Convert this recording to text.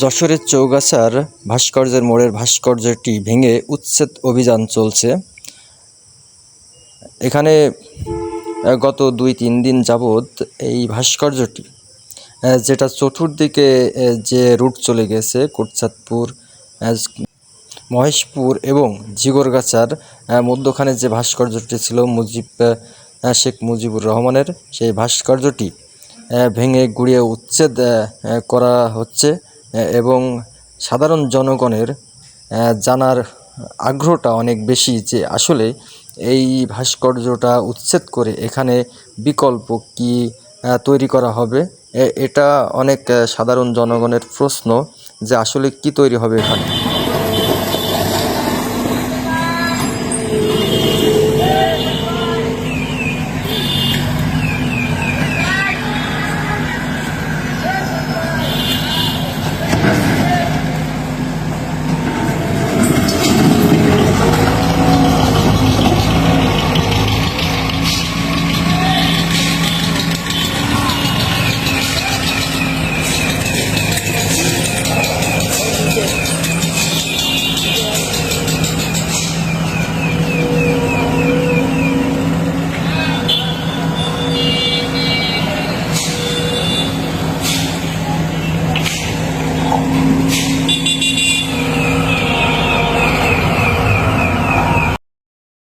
যশোরের চৌগাছার ভাস্কর্যের মোড়ের ভাস্কর্যটি ভেঙে উচ্ছেদ অভিযান চলছে। এখানে গত দুই তিন দিন যাবৎ এই ভাস্কর্যটি যেটা চতুর্দিকে যে রুট চলে গেছে কোটচাঁদপুর মহেশপুর এবং জিগরগাছার মধ্যখানে যে ভাস্কর্যটি ছিল মুজিব শেখ মুজিবুর রহমানের, সেই ভাস্কর্যটি ভেঙে গুড়িয়ে উচ্ছেদ করা হচ্ছে। এবং সাধারণ জনগণের জানার আগ্রহটা অনেক বেশি যে আসলে এই ভাস্কর্যটা উচ্ছেদ করে এখানে বিকল্প কি তৈরি করা হবে? এটা অনেক সাধারণ জনগণের প্রশ্ন যে আসলে কি তৈরি হবে এখানে।